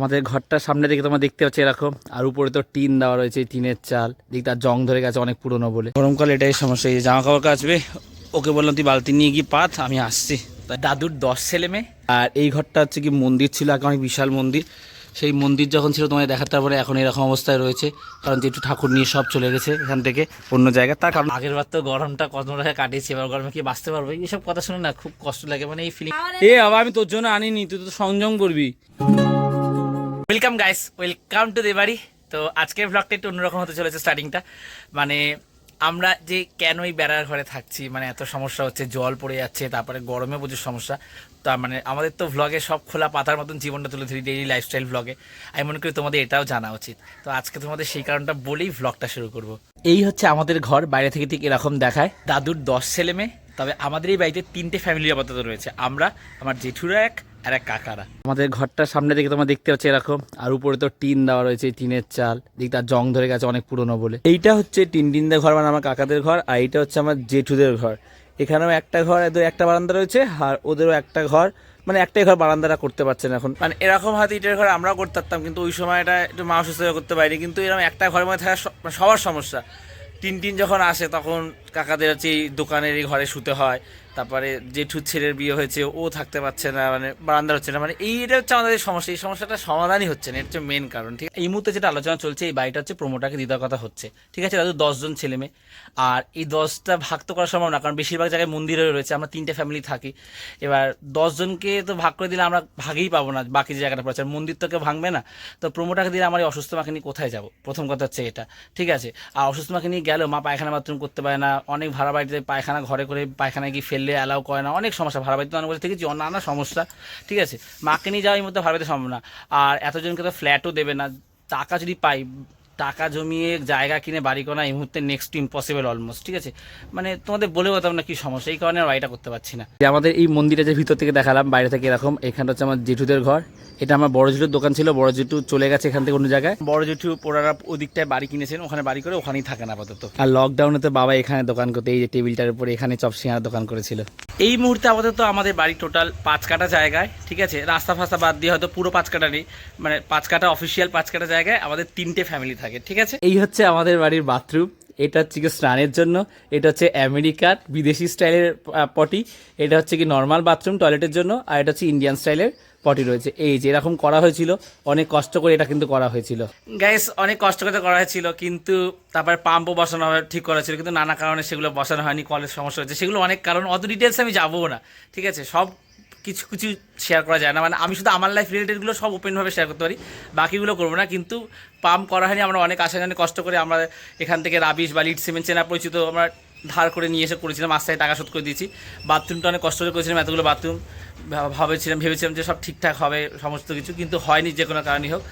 আমাদের ঘরটার সামনে দিকে তোমরা দেখতে পাচ্ছ এরকম আর উপরে তো টিন দেওয়া রয়েছে টিনের চাল। দিক তার জং ধরে গেছে অনেক পুরনো বলে। গরমকাল এটাই সমস্যা এই যে জামা কাপড় কাচবে ওকে বললাম তুই বালতি নিয়ে গিয়ে পাত আমি আসছি। দাদুর দশ ছেলে মেয়ে। আর এই ঘরটা হচ্ছে কি মন্দির ছিল আগে অনেক বিশাল মন্দির। সেই মন্দির যখন ছিল তোমায় দেখার তারপরে এখন এরকম অবস্থায় রয়েছে। কারণ যেটু ঠাকুর নিয়ে সব চলে গেছে এখান থেকে অন্য জায়গায়। তার কারণ আগের বার তো গরমটা কত টাকা কাটিয়েছি এবার গরমে কি বাঁচতে পারব? এইসব কথা শুনে না খুব কষ্ট লাগে মানে এই ফিলিং এ বাবা আমি তোর জন্য আনিনি তুই তো সংযম করবি। ওয়েলকাম গাইস ওয়েলকাম টু দেবাড়ি তো আজকের ব্লগটা একটু অন্যরকম হতে চলেছে স্টার্টিংটা মানে আমরা যে কেন বেড়ার ঘরে থাকছি মানে এত সমস্যা হচ্ছে, জল পড়ে যাচ্ছে, তারপরে গরমে প্রচুর সমস্যা। তা মানে আমাদের তো ভ্লগে সব খোলা পাতার মতন জীবনটা তুলে ধরি ডেইলি লাইফস্টাইল ভ্লগে আমি মনে করি তোমাদের এটাও জানা উচিত। তো আজকে তোমাদের সেই কারণটা বলেই ভ্লগটা শুরু করব। এই হচ্ছে আমাদের ঘর, বাইরে থেকে ঠিক এরকম দেখায়। দাদুর দশ ছেলে মেয়ে, তবে আমাদের এই বাড়িতে তিনটে ফ্যামিলি আপাতত রয়েছে। আমরা, আমার জেঠুরা এক আর এক কাকারা। আমাদের ঘরটার সামনে দিকে তোমরা দেখতে পাচ্ছ এরকম, আর উপরে তো টিন দেওয়া রয়েছে, টিনের চাল। দিক তার জং ধরে গেছে, অনেক পুরনো বলে। এইটা হচ্ছে টিন টিনদের ঘর মানে আমার কাকাদের ঘর, আর এইটা হচ্ছে আমার জেঠুদের ঘর। এখানেও একটা ঘর, এদের একটা বারান্দা রয়েছে, আর ওদেরও একটা ঘর মানে একটাই ঘর বারান্দারা করতে পারছে না এখন। মানে এরকম হয়তো ইটের ঘর আমরাও করতে পারতাম, কিন্তু ওই সময় এটা একটু মা অসুস্থ করতে পারিনি, কিন্তু এরকম একটা ঘরের মধ্যে থাকা মানে সবার সমস্যা। টিন টিন যখন আসে, তখন কাকাদের হচ্ছে এই দোকানের এই ঘরে শুতে হয় তারপরে জেঠুর ছেলের বিয়ে হয়েছে, ও থাকতে পারছে না মানে বারান্দা হচ্ছে না। মানে এইটা হচ্ছে আমাদের সমস্যা। এই সমস্যাটা সমাধানই হচ্ছে না এটা হচ্ছে মেন কারণ, ঠিক এই মুহূর্তে যেটা আলোচনা চলছে, এই বাড়িটা হচ্ছে প্রমোটাকে দিদার কথা হচ্ছে, ঠিক আছে? দাদু দশজন ছেলে মেয়ে। আর এই দশটা ভাগ তো করা সম্ভব না, কারণ বেশিরভাগ জায়গায় মন্দিরে রয়েছে, আমরা তিনটে ফ্যামিলি থাকি। এবার দশজনকে তো ভাগ করে দিলে আমরা ভাগেই পাবো না, বাকি যে জায়গাটা পড়েছে। মন্দির তো কেউ ভাঙবে না, তো প্রমোটাকে দিলে আমার এই অসুস্থ মাকে নিয়ে কোথায় যাব? প্রথম কথা হচ্ছে এটা, ঠিক আছে? আর অসুস্থ মাকে নিয়ে গেলেও মা পায়খানা বাথরুম করতে পারে না, অনেক ভাড়া বাড়িতে পায়খানা ঘরে করে পায়খানায় গিয়ে ফেললে অ্যালাউ করে না। অনেক সমস্যা ভাড়া বাড়িতে অনেক বলে থেকেছি নানা সমস্যা, ঠিক আছে, মাকে নিয়ে যাওয়া এই মধ্যে ভাড়া বাড়িতে সম্ভব না। আর এতজনকে তো ফ্ল্যাটও দেবে না। টাকা যদি পাই, টাকা জমিয়ে জায়গা কিনে বাড়ি করা এই মুহূর্তে নেক্সট ইম্পসিবল অলমোস্ট ঠিক আছে? মানে তোমাদের বলে বলতাম না কি সমস্যা? এই কারণে বাড়িটা করতে পারছি না। আমাদের এই মন্দিরে যে ভিতর থেকে দেখালাম, বাইরে থেকে এরকম, এখানটা হচ্ছে আমার জেঠুদের ঘর। এটা আমার বড় জেঠুর দোকান ছিল বড় জেঠু চলে গেছে এখান থেকে অন্য জায়গায়। বড় জেঠু ওনারা ওদিকটায় বাড়ি কিনেছেন ওখানে বাড়ি করে ওখানেই থাকেন আপাতত। আর লকডাউনে তো বাবা এখানে দোকান করতে এই যে টেবিলটার উপরে এখানে চপ চপসিঙার দোকান করেছিল। এই মুহূর্তে আপাতত আমাদের বাড়ি টোটাল পাঁচ কাটা জায়গায় ঠিক আছে? রাস্তা ফাস্তা বাদ দিয়ে হয়তো পুরো পাঁচ কাটা নেই মানে পাঁচ কাটা অফিসিয়াল পাঁচ কাটা জায়গায় আমাদের তিনটে ফ্যামিলি থাকে ঠিক আছে? এই হচ্ছে আমাদের বাড়ির বাথরুম এটা হচ্ছে কি স্নানের জন্য এটা হচ্ছে আমেরিকার বিদেশি স্টাইলের পটি এটা হচ্ছে কি নর্মাল বাথরুম টয়লেটের জন্য আর এটা হচ্ছে ইন্ডিয়ান স্টাইলের পটি রয়েছে। এই যে, এরকম করা হয়েছিল, অনেক কষ্ট করে এটা কিন্তু করা হয়েছিল। গ্যাস অনেক কষ্ট করে করা হয়েছিল, কিন্তু তারপরে পাম্পও বসানো হয়, ঠিক করা ছিল কিন্তু নানা কারণে সেগুলো বসানো হয়নি কলের সমস্যা হয়েছে। সেগুলো অনেক কারণ, অত ডিটেলস আমি যাব না, ঠিক আছে? সব কিছু কিছু শেয়ার করা যায় না। মানে আমি শুধু আমার লাইফ রিলেটেডগুলো সব ওপেনভাবে শেয়ার করতে পারি, বাকিগুলো করব না, কিন্তু পাম্প করা হয়নি, আমরা অনেক আশা জানি কষ্ট করে আমরা এখান থেকে রাবিশ বা লিড সিমেন্ট চেনা পরিচিত, আমরা ধার করে নিয়ে এসে করেছিলাম আস্তে টাকা শোধ করে দিয়েছি। বাথরুমটা অনেক কষ্ট করে করেছিলাম, এতগুলো বাথরুম ভাবেছিলাম, ভেবেছিলাম যে সব ঠিকঠাক হবে, সমস্ত কিছু, কিন্তু হয়নি যে কোনো কারণেই হোক।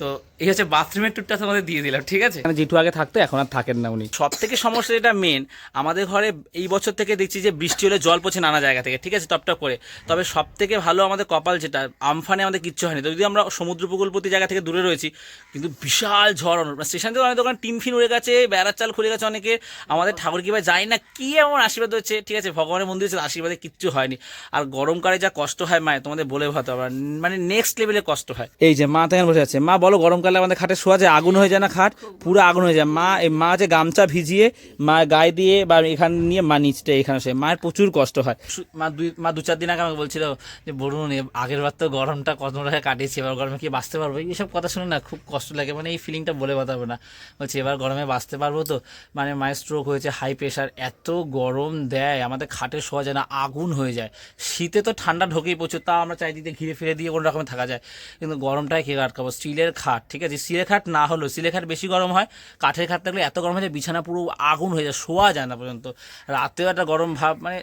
তো এই হচ্ছে বাথরুমের টুকটা তোমাদের দিয়ে দিলাম ঠিক আছে? মানে যেটু আগে থাকতো এখন আর থাকেন না উনি। সব থেকে সমস্যা যেটা মেন আমাদের ঘরে এই বছর থেকে দেখছি যে বৃষ্টি হলে জল পড়ছে নানা জায়গা থেকে ঠিক আছে টপটপ করে। তবে সব থেকে ভালো আমাদের কপাল যেটা আমফানে আমাদের কিচ্ছু হয়নি। তো যদি আমরা সমুদ্র উপকূলবর্তী জায়গা থেকে দূরে রয়েছি কিন্তু বিশাল ঝড় স্টেশন থেকে অনেক দোকান টিম ফিন উড়ে গেছে বেড়ার চাল খুলে গেছে অনেকে। আমাদের ঠাকুর কি ভাই যায় না কি এমন আশীর্বাদ হচ্ছে ঠিক আছে ভগবানের মন্দির হচ্ছে আশীর্বাদে কিচ্ছু হয়নি। আর গরমকালে যা কষ্ট হয় মায়ের তোমাদের বলে ভাতে না। মানে নেক্সট লেভেলে কষ্ট হয়। এই যে মা তখন বসে আছে মা বলো, গরমকালে আমাদের খাটে শোয়া যায়, আগুন হয়ে যায় না খাট? পুরো আগুন হয়ে যায়। মা মা যে গামছা ভিজিয়ে, মা গায়ে দিয়ে বা এখানে নিয়ে মা নিচটা এখানে সে মায়ের প্রচুর কষ্ট হয়। মা দুই, মা দু চার দিন আগে আমাকে বলছিল যে বলুন আগের বার তো গরমটা কত টাকা কাটিয়েছি, এবার গরমে কি বাঁচতে পারব? এইসব কথা শুনে না খুব কষ্ট লাগে। মানে এই ফিলিংটা বলে বাতাবো না। বলছি, এবার গরমে বাঁচতে পারব তো? মানে মায়ের স্ট্রোক হয়েছে হাই প্রেশার এত গরম দেয়, আমাদের খাটে শোয়া যায় না, আগুন হয়ে যায়। শীতে তো ঠান্ডা ঢোকেই প্রচুর তা আমরা চারিদিকে ঘিরে ফিরে দিয়ে কোনো রকমে থাকা যায়। কিন্তু গরমটাই কে আটকাবো? স্টিলের খাট ঠিক আছে? সিলে খাট না হলেও সিলে খাট বেশি গরম হয়, কাঠের খাট থাকলে এত গরম হয়ে যায়, বিছানা পুরো আগুন হয়ে যায়, শোয়া যায় না পর্যন্ত। রাতেও একটা গরম ভাব মানে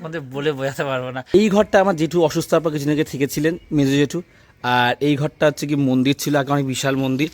আমাদের বলে বোঝাতে পারব না। এই ঘরটা আমার জেঠু অসুস্থ পর কিছুদিন থেকেছিলেন, মেজো জেঠু। আর এই ঘরটা হচ্ছে কি মন্দির ছিল, আগে অনেক বিশাল মন্দির।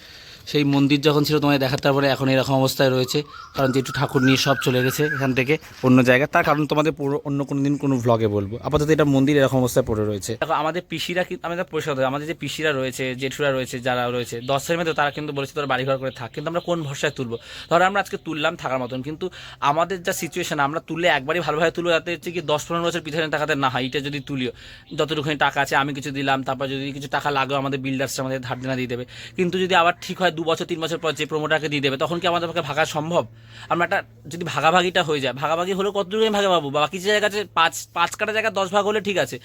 সেই মন্দির যখন ছিল তোমায় দেখার, তারপরে এখন এরকম অবস্থায় রয়েছে। কারণ যেহেতু ঠাকুর নিয়ে সব চলে গেছে এখান থেকে অন্য জায়গায়, তার কারণ তোমাদের পুরো অন্য কোনো দিন কোনো ভ্লগে বলব। আপাতত এটা মন্দির এরকম অবস্থায় পড়ে রয়েছে। দেখো, আমাদের পিসিরা কিন্তু আমাদের করতে আমাদের যে পিসিরা রয়েছে, জেঠুরা রয়েছে, যারা রয়েছে, দশের মধ্যে তারা কিন্তু বলেছে তোরা বাড়িঘর করে থাক, কিন্তু আমরা কোন ভরসায় তুলবো? ধরো আমরা আজকে তুললাম থাকার মতন, কিন্তু আমাদের যা সিচুয়েশন আমরা তুললে একবারই ভালোভাবে তুলবো, যাতে হচ্ছে কি দশ পনেরো বছর পিছনে টাকাতে না হয়, এটা যদি তুলিও। যতটুকুনি টাকা আছে, আমি কিছু দিলাম, তারপর যদি কিছু টাকা লাগেও আমাদের বিল্ডার্স আমাদের ধার দিয়ে দেবে। কিন্তু যদি আবার ঠিক হয় দু বছর, তিন বছর পর যে প্রোমোটারকে দিয়ে দেবে, তখন কি আমাদের পক্ষে ভাগা সম্ভব? আমরা একটা, যদি ভাগাভাগিটা হয়ে যায়, ভাগাভাগি হলেও কতটুকু আমি ভাগে পাবো? বা কিছু জায়গা আছে পাঁচ পাঁচ কাটা জায়গা, দশ ভাগ হলে ঠিক আছে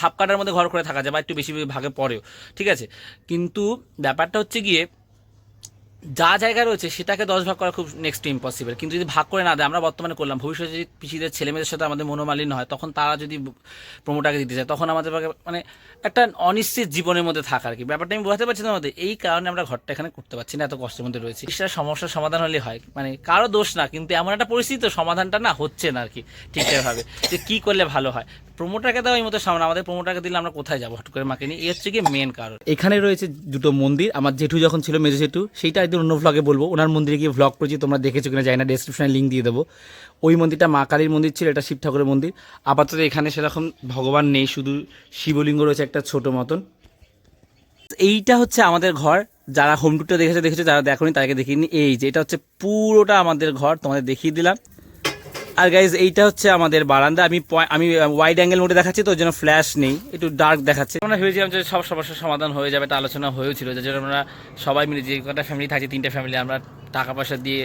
হাফ কাটার মধ্যে ঘর করে থাকা যায় বা একটু বেশি ভাগে পড়েও, ঠিক আছে? কিন্তু ব্যাপারটা হচ্ছে গিয়ে, যা জায়গা রয়েছে সেটাকে দশ ভাগ করা খুব নেক্সট ইম্পসিবল কিন্তু যদি ভাগ করে না দেয়, আমরা বর্তমানে করলাম, ভবিষ্যতে যদি পিসিদের ছেলেমেয়েদের সাথে আমাদের মনোমালিন্য হয়, তখন তারা যদি প্রোমোটাকে দিতে চায়, তখন আমাদের মানে একটা অনিশ্চিত জীবনের মধ্যে থাকা আর কি। ব্যাপারটা আমি বোঝাতে পারছি তোমাদের, এই কারণে আমরা ঘরটা এখানে করতে পারছি না, এত কষ্টের মধ্যে রয়েছে। সেটা সমস্যার সমাধান হলে হয়। মানে কারও দোষ না, কিন্তু এমন একটা পরিস্থিতি সমাধানটা না হচ্ছে না আর কি, ঠিকঠাকভাবে। যে কী করলে ভালো হয়। প্রমোটারকে দেওয়া এই মতো সামনে আমাদের প্রমোটারকে দিলে আমরা কোথায় যাব হট করে মাকে নিয়ে? এই হচ্ছে কি মেন কারণ। এখানে রয়েছে দুটো মন্দির। আমার জেঠু যখন ছিল, মেজো জেঠু, সেইটা একদিন অন্য ভ্লগে বলব। ওনার মন্দিরে গিয়ে ভ্লগ করেছি, তোমরা দেখেছ কিনা, জানি না ডেসক্রিপশনে লিঙ্ক দিয়ে দেবো। ওই মন্দিরটা মা কালীর মন্দির ছিল, এটা শিব ঠাকুরের মন্দির। আপাতত এখানে সেরকম ভগবান নেই, শুধু শিবলিঙ্গ রয়েছে একটা ছোট মতন। এইটা হচ্ছে আমাদের ঘর। যারা হোম টুরটা দেখেছে দেখেছে, যারা দেখোনি তাদেরকে দেখিনি এই যে, এটা হচ্ছে পুরোটা আমাদের ঘর, তোমাদের দেখিয়ে দিলাম। আর গাইজ এইটা হচ্ছে আমাদের বারান্দা। আমি আমি ওয়াইড অ্যাঙ্গেল মোডে দেখাচ্ছি তো, ওই জন্য ফ্ল্যাশ নেই। একটু ডার্ক দেখাচ্ছে। আমরা ভেবেছিলাম যে সব সমস্যার সমাধান হয়ে যাবে একটা আলোচনা হয়েছিল যার জন্য আমরা সবাই মিলে, যে কটা ফ্যামিলি থাকছে তিনটে ফ্যামিলি আমরা টাকা পয়সা দিয়ে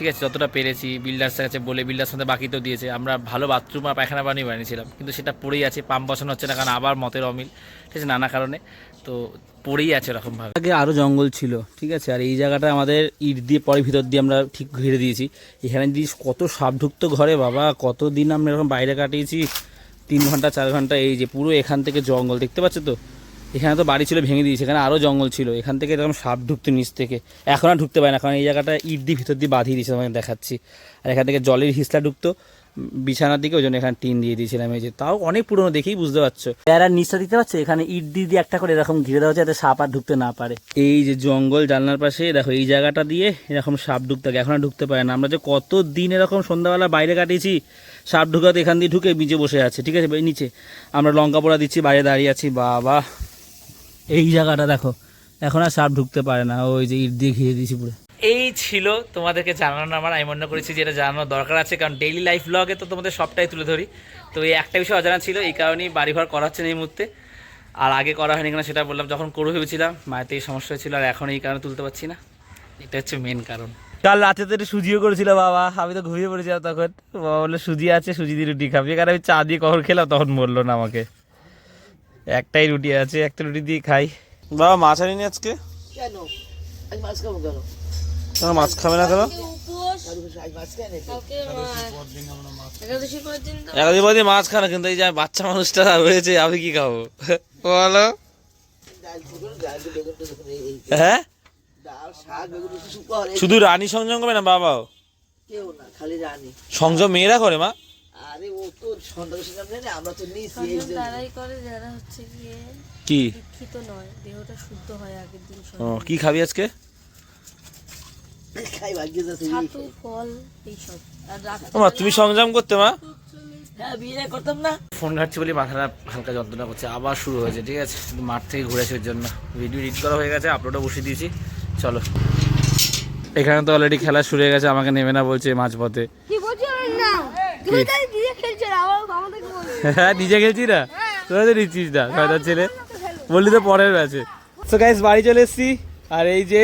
ঠিক আছে, যতটা পেরেছি বিল্ডার্সের কাছে বলে বিল্ডার্স সাথে বাকি তো দিয়েছে। আমরা ভালো বাথরুম আর পায়খানা পানি বানিয়েছিলাম, কিন্তু সেটা পড়েই আছে পাম্প বসানো হচ্ছে না, কারণ আবার মতের অমিল, ঠিক আছে, নানা কারণে। তো পড়েই আছে এরকমভাবে আগে আরও জঙ্গল ছিল, ঠিক আছে, আর এই জায়গাটা আমাদের ইট দিয়ে, পরে ভিতর দিয়ে আমরা ঠিক ঘিরে দিয়েছি। এখানে দিয়ে কত সাপ ঢুকতো ঘরে, বাবা কত দিন আমরা এরকম বাইরে কাটিয়েছি? তিন ঘণ্টা, চার ঘণ্টা, এই যে পুরো এখান থেকে জঙ্গল, দেখতে পাচ্ছ তো? এখানে তো বাড়ি ছিল ভেঙে দিয়েছে এখানে আরও জঙ্গল ছিল। এখান থেকে এরকম সাপ ঢুকতো নিচ থেকে। এখন আর ঢুকতে পারে না কারণ এই জায়গাটা ইট দিয়ে ভিতর দিয়ে বাঁধিয়ে দিয়েছে তোমাকে দেখাচ্ছি। আর এখান থেকে জলের হিসলা ঢুকতো বিছানার দিকে ওই জন্য এখানে টিন দিয়ে দিয়েছিলাম এই যে। তাও অনেক পুরনো দেখেই বুঝতে পারছ। এরা নিচটা দিতে পারছ এখানে ইট দিয়ে দিয়ে একটা করে এরকম ঘিরে দেওয়া যাতে সাপ আর ঢুকতে না পারে। এই যে জঙ্গল জানলার পাশে দেখো এই জায়গাটা দিয়ে এরকম সাপ ঢুকতে থাকে এখন আর ঢুকতে পারে না। আমরা যে কত দিন এরকম সন্ধ্যাবেলা বাইরে কাটিয়েছি সাপ ঢুকাতে এখান দিয়ে ঢুকে বিচে বসে আছে ঠিক আছে? নিচে আমরা লঙ্কা পোড়া দিচ্ছি বাইরে দাঁড়িয়ে আছি বাবা। এই জায়গাটা দেখো। এখন আর সাপ ঢুকতে পারে না ওই যে ইট দিয়ে ঘিরে দিয়েছি পুরো। এই ছিল তোমাদেরকে জানানো আমার আমি মনে করেছি যে এটা জানানো দরকার আছে কারণ ডেইলি লাইফ ব্লগে তো তোমাদের সবটাই তুলে ধরি। তো এই একটা বিষয় অজানা ছিল এই কারণেই বাড়িঘর করা হচ্ছে না এই মুহূর্তে। আর আগে করা হয়নি কেন সেটা বললাম যখন করব ভেবেছিলাম মায়ের তো এই সমস্যা হয়েছিল আর এখন এই কারণে তুলতে পারছি না। এটা হচ্ছে মেন কারণ। কাল রাতে তো একটু সুজিও করেছিল বাবা আমি তো ঘুমিয়ে পড়েছিলাম তখন। বাবা বলল সুজি আছে সুজি দিয়ে রুটি খাবি। কারণ আমি চা দিয়ে কখন খেলাম তখন বলল না আমাকে। একটাই রুটি আছে একটা রুটি দিয়ে খাই। বাবা মাছ আনিনি আজকে? কেন? মাছ খাব কেন? তোমার মাছ খাবে না কেন? উপোস। কালকে আজ মাছ খাই একাদশী পরের দিন তো। একাধিক বাদী মাছ খানা কিন্তু এই যে বাচ্চা মানুষটা রয়েছে আমি কি খাব? বলো। হ্যাঁ? ডাল শাক বেগুন করে শুধু রানী সংযম করবে না বাবাও? সংযম মেয়েরা করে মা? আরে ও তো সন্দেহ আমরা তো নিয়েছি এই জন্য তারাই করে যারা হচ্ছে গিয়ে কি? দীক্ষিত নয় দেহটা শুদ্ধ হয় আগের দিন ও কি খাবি আজকে? খাই ভাগ্য যাচ্ছে ছাতু ফল এইসব। আর রাত্রে তুমি সংযম করতে মা। হ্যাঁ বিয়ে করতাম না। ফোন ঘাটছি বলে মাথাটা হালকা যন্ত্রণা করছে আবার শুরু হয়েছে ঠিক আছে? মাঠ থেকে ঘুরে আসার জন্য। ভিডিও এডিট করা হয়ে গেছে আপলোডও বসিয়ে দিয়েছি। চলো। এখানে তো অলরেডি খেলা শুরু হয়ে গেছে আমাকে নেবে না বলছে মাঝপথে। হ্যাঁ নিজে খেলছি না তোরা তো নিচ্ছিস না ছয়টার ছেলে। বললি তো পরের ম্যাচে। তো গাইস বাড়ি চলে এসেছি। আর এই যে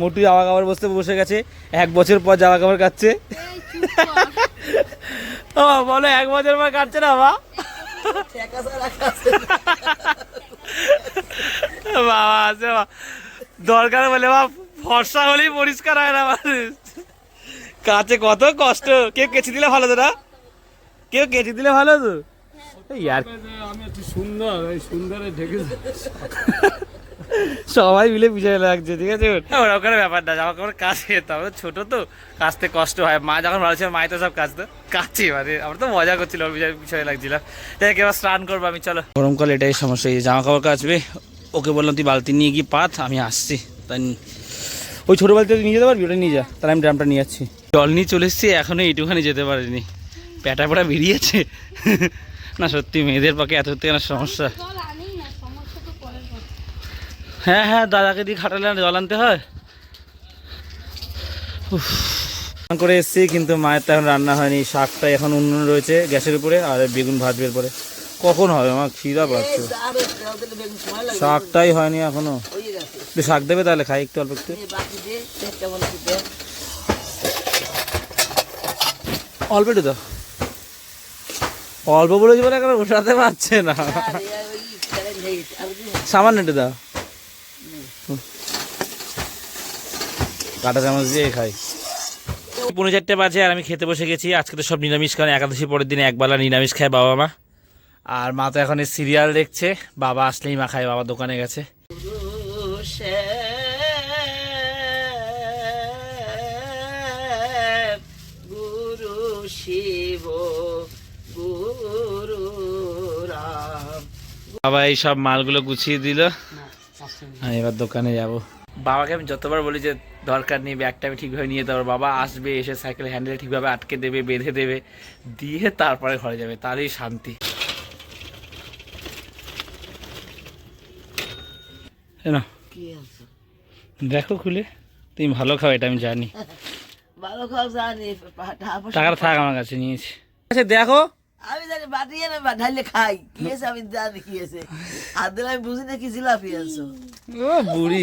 মোটু জামা কাপড় বসতে বসে গেছে এক বছর পর জামা কাপড় কাটছে। ও বলো এক বছর পর কাটছে না বা। বাবা আছে বা দরকার বলে বা ফর্সা হলেই পরিষ্কার হয় না মানুষ। কাছে কত কষ্ট। কেউ কেচে দিলে ভালো তো না? কেউ কেচে দিলে ভালো তো? এই আর আমি একটু সুন্দর ওই সুন্দরে ঢেকে সবাই মিলে পিছনে লাগছে ঠিক আছে? ওরকম কোনো ব্যাপার না জামা কাপড় কাছে তবে ছোট তো কাচতে কষ্ট হয়। মা যখন ভালো ছিল মাই তো সব কাচতো কাছে মানে আমরা তো মজা করছিল ওর পিছনে লাগছিলাম। তাই এবার স্নান করব আমি চলো। গরমকাল এটাই সমস্যা এই জামা কাপড় কাচবে ওকে বললাম তুই বালতি নিয়ে গিয়ে পাত আমি আসছি। তাই ওই ছোটো বালতি নিয়ে যেতে পারবি? ওটা নিয়ে যা। তাহলে আমি ড্রামটা নিয়ে যাচ্ছি। জল নিয়ে চলে এসেছি এখনও এইটুখানি যেতে পারিনি। প্যাটা প্যাটা বেরিয়েছে। না সত্যি মেয়েদের পক্ষে এত থেকে না সমস্যা। জল আনি না সমস্যা তো পরের কথা হ্যাঁ হ্যাঁ দাদাকে দিয়ে খাটালে জল আনতে হয়। করে এসেছি কিন্তু মায়ের তো এখন রান্না হয়নি। শাকটা এখন উনুন রয়েছে গ্যাসের উপরে আর বেগুন ভাজবে এরপরে কখন হবে আমার খিদা পাচ্ছে। শাকটাই হয়নি এখনও। একটু শাক দেবে তাহলে, খাই একটু অল্প একটু। অল্প একটু দাও। অল্প বলে এখন উঠাতে পারছে না। সামান্য একটু দাও। কাঁটা চামচ দিয়ে খাই। পনেরো চারটে বাজে আর আমি খেতে বসে গেছি। আজকে তো সব নিরামিষ, কারণ একাদশী পরের দিনে একবেলা নিরামিষ খায় বাবা মা। আর মা তো এখন সিরিয়াল দেখছে। বাবা আসলেই মা খায়, বাবা দোকানে গেছে। বাবা এই সব মালগুলো গুছিয়ে দিল। এবার দোকানে যাব। বাবাকে আমি যতবার বলি যে দরকার নেই ব্যাগটা আমি ঠিকভাবে নিয়ে পারব বাবা আসবে এসে সাইকেল হ্যান্ডেল ঠিকভাবে আটকে দেবে বেঁধে দেবে দিয়ে তারপরে ঘরে যাবে। তারই শান্তি। না দেখো খুলে তুমি ভালো খাও এটা আমি জানি। ভালো খাও জানি। টাকা টাকাটা থাক আমার কাছে নিয়েছি। আচ্ছা দেখো। আমি জানি বাটিয়ে না খাই। কি আছে আমি জানি কি আছে আর দিলে আমি বুঝি না কি জিলাপি আনছো। ও বুড়ি।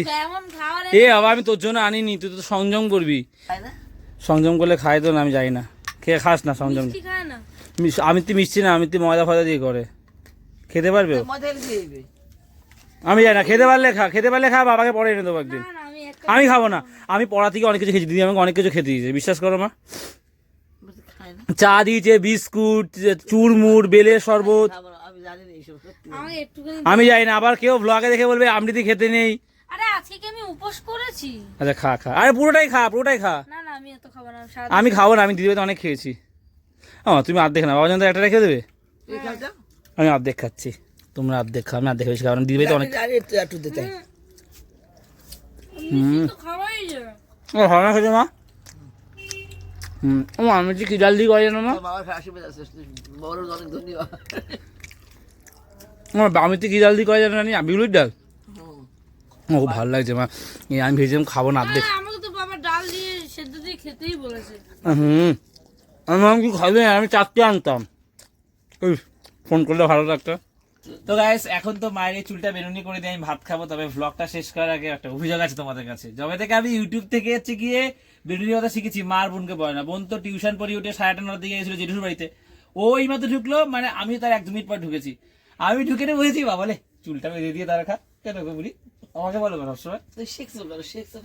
এ বাবা আমি তোর জন্য আনিনি তুই তো সংযম করবি। সংযম করলে খাই তো না আমি জানি না। খেয়ে খাস না সংযম? আমি তো মিষ্টি না আমি তো ময়দা ফয়দা দিয়ে করে। খেতে পারবে আমি জানি না খেতে পারলে খা খেতে পারলে খা বাবাকে পরে এনে দেবো একদিন। না না আমি খাব না। আমি পড়া থেকে অনেক কিছু খেয়েছি দিদি আমাকে অনেক কিছু খেতে দিয়েছে বিশ্বাস করো মা। চা দিয়েছে বিস্কুট চুরমুর বেলের শরবত। আমি জানি না আমি আবার কেউ ব্লগে দেখে বলবে আমৃতি খেতে নেই। আরে আজকে আমি উপোস করেছি? আচ্ছা খা খা। আরে পুরোটাই খা পুরোটাই খা। না না আমি এত খাব না আমি খাব। না আমি দিদিভাইতে অনেক খেয়েছি। ও তুমি অর্ধেক না বাবা একটা রেখে দেবে? আমি অর্ধেক খাচ্ছি। তোমরা অর্ধেক খাও আমি অর্ধেক বেশি খাব না দিদিভাই তো অনেক একটু দিতে। হুম। তো খাওয়াই যায় ও হয় না খেতে মা? হুম ও আমি যে কি জলদি করে জানো ধন্যবাদ। আমার বামিতে কি জলদি করে জানো জানি? বিউলির ডাল? ও ভালো লাগছে মা। এই আমি ভেবেছিলাম খাব না অর্ধেক আরে, আমাকে তো বাবা ডাল দিয়ে সেদ্ধ দিয়ে খেতেই বলেছে। হুম। আমি ভাবলাম কি খাবে? আমি চারটে আনতাম। ওই ফোন করলে ভালো লাগতো। তো গাইস এখন তো মায়ের চুলটা বেরুনি করে দিয়ে আমি ভাত খাব তবে ভ্লগটা শেষ করার আগে একটা অভিযোগ আছে তোমাদের কাছে। যবে থেকে আমি ইউটিউব থেকে হচ্ছে গিয়ে বেরুনি কথা শিখেছি মার বোনকে বলে না। বোন তো টিউশন পড়ি উঠে সাড়ে আটটার দিকে গেছিল জেঠুর বাড়িতে। ও এই মাত্র ঢুকলো মানে আমি তার এক দু মিনিট পর ঢুকেছি। আমি ঢুকে নিয়ে বলেছি বাবালে চুলটা বেঁধে দিয়ে তারা খা কেন বলি আমাকে বলো কেন সবসময়? তুই শিখছো কেন? শিখছো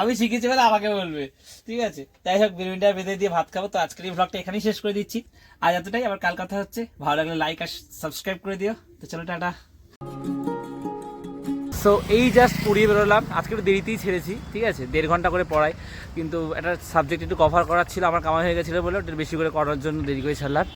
আমি শিখেছি বলে আমাকে বলবে ঠিক আছে? তাই হোক বিরিয়ানিটা বেঁধে দিয়ে ভাত খাব তো আজকের এই ব্লগটা এখানেই শেষ করে দিচ্ছি। আজ এতটাই আবার কাল কথা হচ্ছে। ভালো লাগলে লাইক আর সাবস্ক্রাইব করে দিও। তো চলো টাটা। সো এই জাস্ট পড়িয়ে বেরোলাম। আজকে একটু দেরিতেই ছেড়েছি, ঠিক আছে? দেড় ঘণ্টা করে পড়াই। কিন্তু একটা সাবজেক্ট একটু কভার করার ছিল, আমার কামাই হয়ে গেছিল বলে, ওটা বেশি করে করার জন্য দেরি করে ছাড়লাম।